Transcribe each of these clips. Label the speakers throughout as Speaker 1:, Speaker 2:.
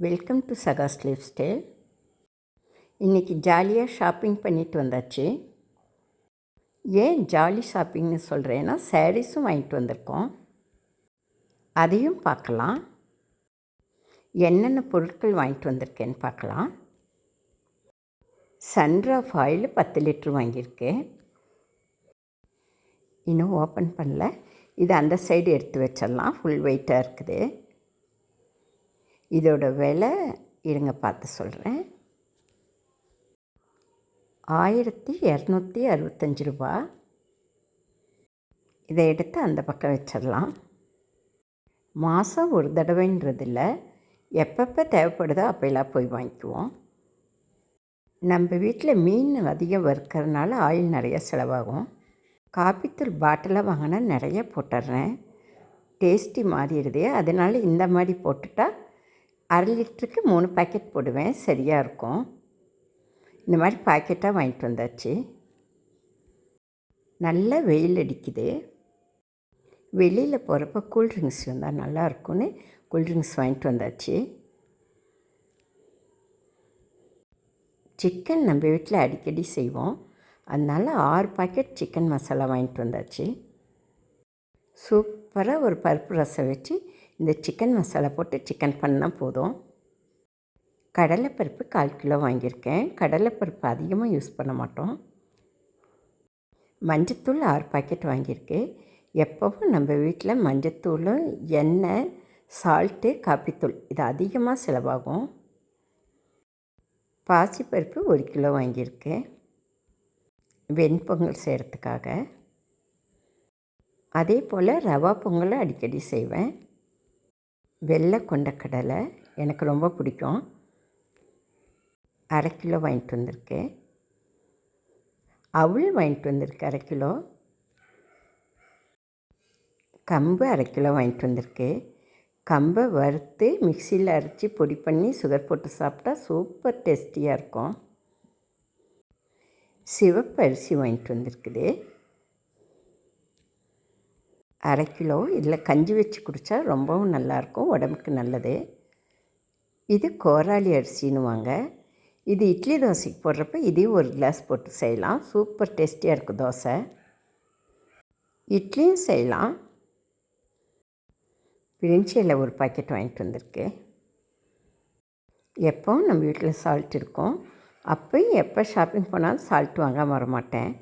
Speaker 1: Welcome to சகாஸ் life style. இன்றைக்கி ஜாலியாக ஷாப்பிங் பண்ணிட்டு வந்தாச்சு. ஏன் ஜாலி ஷாப்பிங்னு சொல்கிறேன்னா சாரீஸும் வாங்கிட்டு வந்திருக்கோம். அதையும் பார்க்கலாம். என்னென்ன பொருட்கள் வாங்கிட்டு வந்திருக்கேன்னு பார்க்கலாம். சன்ராஃப் ஆயில் பத்து லிட்ரு வாங்கியிருக்கேன். இன்னும் ஓப்பன் பண்ணல. இது அந்த சைடு எடுத்து வச்சிடலாம். ஃபுல் வெயிட்டாக இருக்குது. இதோட விலை இருங்க பார்த்து சொல்கிறேன் ஆயிரத்தி இரநூத்தி அறுபத்தஞ்சி ரூபா. இதை எடுத்து அந்த பக்கம் வச்சிடலாம். மாதம் ஒரு தடவைன்றதில் எப்பப்போ தேவைப்படுதோ அப்போலாம் போய் வாங்கிக்குவோம். நம்ம வீட்டில் மீன் அதிகம் வறுக்கிறதுனால ஆயில் நிறைய செலவாகும். காப்பித்தூள் பாட்டிலாக வாங்கினா நிறைய போட்டுடுறேன். டேஸ்டி மாறிடுது. அதனால் இந்த மாதிரி போட்டுட்டால் அரை லிட்டருக்கு மூணு பாக்கெட் போடுவேன். சரியாக இருக்கும். இந்த மாதிரி பாக்கெட்டாக வாங்கிட்டு வந்தாச்சு. நல்ல வெயில் அடிக்குது. வெளியில் போகிறப்ப கூல்ட்ரிங்க்ஸ் இருந்தால் நல்லாயிருக்கும்னு கூல்ட்ரிங்க்ஸ் வாங்கிட்டு வந்தாச்சு. சிக்கன் நம்ம வீட்டில் அடிக்கடி செய்வோம். அதனால் ஆறு பாக்கெட் சிக்கன் மசாலா வாங்கிட்டு வந்தாச்சு. சூப்பராக ஒரு பருப்பு ரசம் வச்சு இந்த சிக்கன் மசாலா போட்டு சிக்கன் பண்ணால் போதும். கடலைப்பருப்பு கால் கிலோ வாங்கியிருக்கேன். கடலைப்பருப்பு அதிகமாக யூஸ் பண்ண மாட்டோம். மஞ்சத்தூள் ஆறு பாக்கெட் வாங்கியிருக்கேன் எப்போவும் நம்ம வீட்டில் மஞ்சத்தூள் எண்ணெய் சால்ட்டு காப்பித்தூள் இது அதிகமாக செலவாகும். பாசிப்பருப்பு ஒரு கிலோ வாங்கியிருக்கேன் வெண்பொங்கல் செய்கிறதுக்காக அதே போல் ரவா பொங்கலை அடிக்கடி செய்வேன். வெள்ளை கொண்டக்கடலை எனக்கு ரொம்ப பிடிக்கும். அரை கிலோ வாங்கிட்டு வந்திருக்கேன். அவள் வாங்கிட்டு வந்திருக்கேன் அரை கிலோ. கம்பு அரை கிலோ வாங்கிட்டு வந்திருக்கேன். கம்பை வறுத்து மிக்சியில் அரைச்சி பொடி பண்ணி சுகர் போட்டு சாப்பிட்டா சூப்பர் டேஸ்டியாக இருக்கும். சிவப்பு அரிசி வாங்கிட்டு வந்திருக்குது. அரை கிலோ இதில் கஞ்சி வச்சு குடித்தா ரொம்பவும் நல்லாயிருக்கும் உடம்புக்கு நல்லது. இது கோராளி அரிசின்னுவாங்க. இது இட்லி தோசைக்கு போடுறப்ப இதையும் ஒரு கிளாஸ் போட்டு செய்யலாம். சூப்பர் டேஸ்டியாக இருக்கும் தோசை. இட்லியும் செய்யலாம். பிரிஞ்சியில் ஒரு பாக்கெட் வாங்கிட்டு வந்திருக்கு. எப்போவும் நம்ம வீட்டில் சால்ட் இருக்கும். அப்போயும் எப்போ ஷாப்பிங் போனாலும் சால்ட் வாங்காமல் வரமாட்டேன்.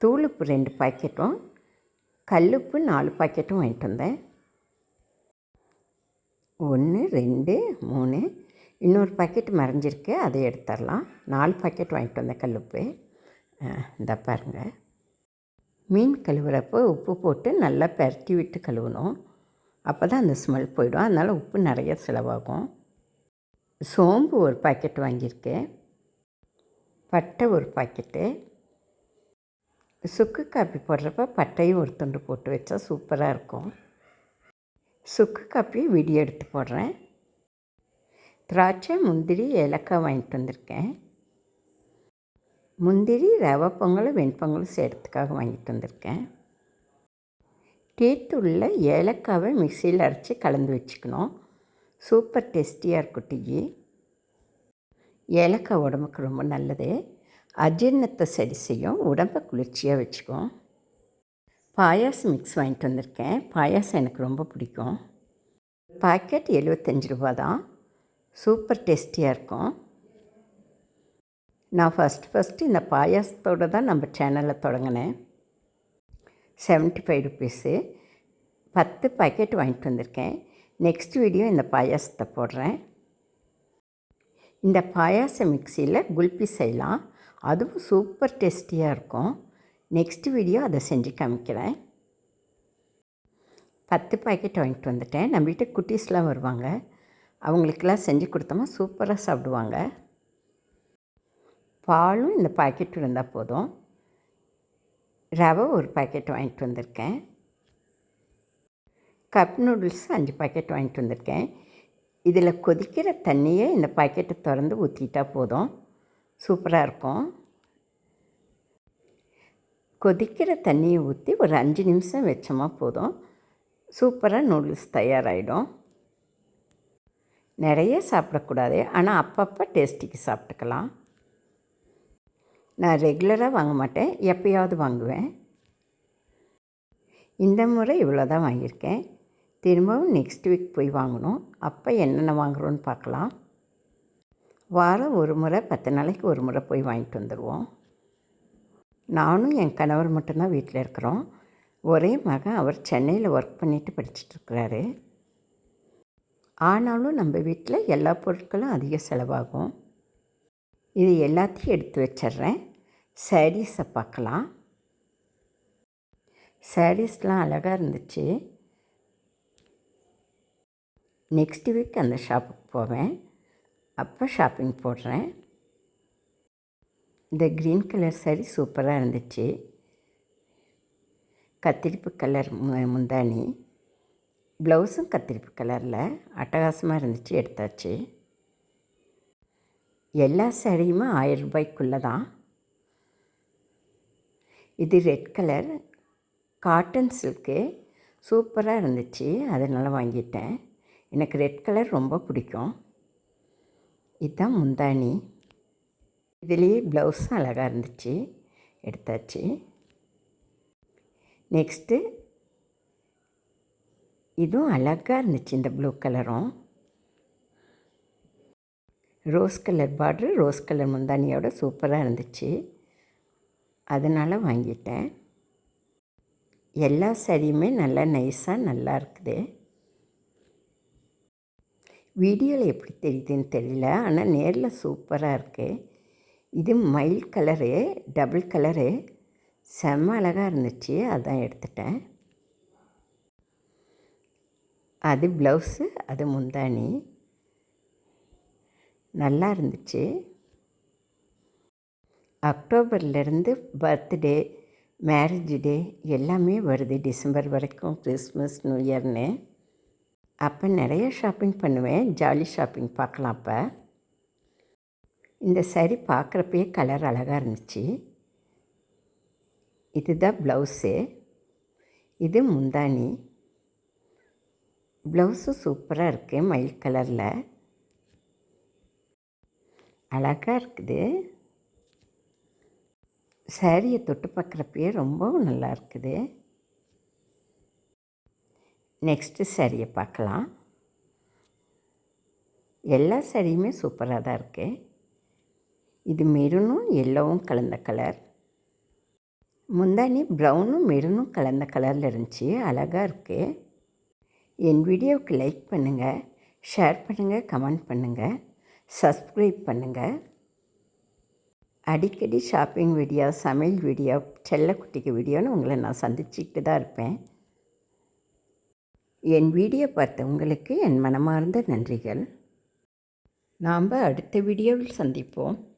Speaker 1: தூளுப்பு ரெண்டு பாக்கெட்டும். கல்லுப்பு நாலு பாக்கெட்டும் வாங்கிட்டு வந்தேன். ஒன்று ரெண்டு மூணு. இன்னொரு பாக்கெட் மறைஞ்சிருக்கு. அதை எடுத்துடலாம். நாலு பாக்கெட் வாங்கிட்டு வந்தேன் கல்லுப்பு. இந்த பாருங்கள் மீன் கழுவுறப்போ உப்பு போட்டு நல்லா பரட்டி விட்டு கழுவணும். அப்போ தான் அந்த ஸ்மெல் போயிடும். அதனால் உப்பு நிறைய செலவாகும். சோம்பு ஒரு பாக்கெட் வாங்கியிருக்கேன். பட்டை ஒரு பாக்கெட்டு. சுக்கு காப்பி போடுறப்ப பட்டையும் ஒரு துண்டு போட்டு வச்சா சூப்பராக இருக்கும். சுக்கு காப்பி விடி எடுத்து போடுறேன். திராட்சை முந்திரி ஏலக்காய் வாங்கிட்டு வந்திருக்கேன். முந்திரி ரவை பொங்கலும் வெண்பொங்கலும் சேர்த்துக்காக வாங்கிட்டு வந்திருக்கேன். டீத்தூளில் ஏலக்காவை மிக்சியில் அரைச்சி கலந்து வச்சுக்கணும். சூப்பர் டேஸ்டியாக இருக்கும் டீ. ஏலக்காய் உடம்புக்கு ரொம்ப நல்லது. அஜீர்ணத்தை சரி செய்யும். உடம்பை குளிர்ச்சியாக வச்சுக்கும் பாயாசம் மிக்ஸ் வாங்கிட்டு வந்திருக்கேன். பாயாசம் எனக்கு ரொம்ப பிடிக்கும். பாக்கெட் எழுபத்தஞ்சி ரூபா தான். சூப்பர் டேஸ்டியாக இருக்கும். நான் ஃபஸ்ட் ஃபஸ்ட்டு இந்த பாயாசத்தோடு தான் நம்ம சேனலில் தொடங்கினேன். செவன்ட்டி ஃபைவ் ருபீஸு பத்து பாக்கெட் வாங்கிட்டு வந்திருக்கேன். நெக்ஸ்ட் வீடியோ இந்த பாயாசத்தை போடுறேன். இந்த பாயாச மிக்சியில் குல்பி செய்யலாம். அதுவும் சூப்பர் டேஸ்டியாக இருக்கும். நெக்ஸ்ட் வீடியோ அதை செஞ்சு காமிக்கிறேன். பத்து பாக்கெட் வாங்கிட்டு வந்துட்டேன். நம்ம வீட்டுக்கு குட்டீஸ்லாம் வருவாங்க. அவங்களுக்கெல்லாம் செஞ்சு கொடுத்தோமா சூப்பராக சாப்பிடுவாங்க. பாலும் இந்த பாக்கெட் இருந்தால் போதும். ரவை ஒரு பாக்கெட் வாங்கிட்டு வந்திருக்கேன். கப் நூடுல்ஸ் அஞ்சு பாக்கெட் வாங்கிட்டு வந்திருக்கேன். இதில் கொதிக்கிற தண்ணியை இந்த பாக்கெட்டை திறந்து ஊற்றிட்டா போதும். சூப்பராக இருக்கும். கொதிக்கிற தண்ணியை ஊற்றி ஒரு அஞ்சு நிமிஷம் வச்சோமா போதும். சூப்பராக நூடுல்ஸ் தயாராகிடும் நிறைய சாப்பிடக்கூடாது ஆனால் அப்பப்போ டேஸ்டிக்கு சாப்பிட்டுக்கலாம். நான் ரெகுலராக வாங்க மாட்டேன் எப்பயாவது வாங்குவேன். இந்த முறை இவ்வளோ தான் வாங்கியிருக்கேன். திரும்பவும் நெக்ஸ்ட் வீக் போய் வாங்கணும் அப்போ என்னென்ன வாங்குகிறோன்னு பார்க்கலாம். வாரம் ஒரு முறை பத்து நாளைக்கு ஒரு முறை போய் வாங்கிட்டு வந்துடுவோம் நானும் என் கணவர் மட்டும்தான் வீட்டில் இருக்கிறோம். ஒரே மகன் அவர் சென்னையில் ஒர்க் பண்ணிவிட்டு படிச்சுட்ருக்கிறாரு ஆனாலும் நம்ம வீட்டில் எல்லா பொருட்களும் அதிக செலவாகும். இது எல்லாத்தையும் எடுத்து வச்சிட்றேன். சாரீஸை பார்க்கலாம். சாரீஸ்லாம் அழகாக இருந்துச்சு. நெக்ஸ்ட் வீக் அந்த ஷாப்புக்கு போவேன். அப்போ ஷாப்பிங் போடுறேன். இந்த க்ரீன் கலர் சாரீ சூப்பராக இருந்துச்சு. கத்திரிப்பு கலர் முந்தானி ப்ளவுஸும் கத்திரிப்பு கலரில் அட்டகாசமாக இருந்துச்சு எடுத்தாச்சு. எல்லா சாரியுமே ஆயிரம் ரூபாய்க்குள்ளே தான். இது ரெட் கலர் காட்டன் சில்க்கு சூப்பராக இருந்துச்சு. அதனால் வாங்கிட்டேன். எனக்கு ரெட் கலர் ரொம்ப பிடிக்கும். இதுதான் முந்தானி இதுலேயே ப்ளவுஸும் அழகாக இருந்துச்சு. எடுத்தாச்சு. நெக்ஸ்ட்டு இதுவும் அழகாக இருந்துச்சு இந்த ப்ளூ கலரும் ரோஸ் கலர் பார்ட்ரு ரோஸ் கலர் முந்தானியோட சூப்பராக இருந்துச்சு. அதனால் வாங்கிட்டேன். எல்லா சரியுமே நல்லா நைஸாக நல்லா இருக்குது. வீடியோவில் எப்படி தெரியுதுன்னு தெரியல ஆனால் நேரில் சூப்பராக இருக்குது இது மயில் கலரு டபுள் கலரு. செம்ம அழகாக இருந்துச்சு அதான் எடுத்துட்டேன். அது ப்ளவுஸு அது முந்தானி நல்லா இருந்துச்சு. அக்டோபர்லேருந்து பர்த்டே மேரேஜ் டே எல்லாமே வருது டிசம்பர் வரைக்கும் கிறிஸ்மஸ் நியூ இயர்னு. அப்போ நிறைய ஷாப்பிங் பண்ணுவேன். ஜாலி ஷாப்பிங் பார்க்கலாம் அப்போ. இந்த சரி பார்க்குறப்பயே கலர் அழகாக இருந்துச்சு. இதுதான் ப்ளவுஸு இது முந்தானி ப்ளவுஸும் சூப்பராக இருக்குது மயில் கலரில் அழகாக இருக்குது. சேரீயை தொட்டு பார்க்குறப்பயே ரொம்பவும் நல்லா இருக்குது. நெக்ஸ்ட்டு சேரீயை பார்க்கலாம். எல்லா சரியுமே சூப்பராக தான் இருக்குது இது மெருனும் எல்லோவும் கலந்த கலர். முந்தானி ப்ரௌனும் மெருனும் கலந்த கலரில் இருந்துச்சு அழகாக இருக்குது என் வீடியோவுக்கு லைக் பண்ணுங்கள் ஷேர் பண்ணுங்கள் கமெண்ட் பண்ணுங்கள் சப்ஸ்கிரைப் பண்ணுங்கள் அடிக்கடி ஷாப்பிங் வீடியோ சமையல் வீடியோ செல்லக்குட்டிக்கு வீடியோன்னு உங்களை நான் சந்திச்சுக்கிட்டு தான் இருப்பேன். என் வீடியோ பார்த்த உங்களுக்கு என் மனமார்ந்த நன்றிகள். நாம் அடுத்த வீடியோவில் சந்திப்போம்.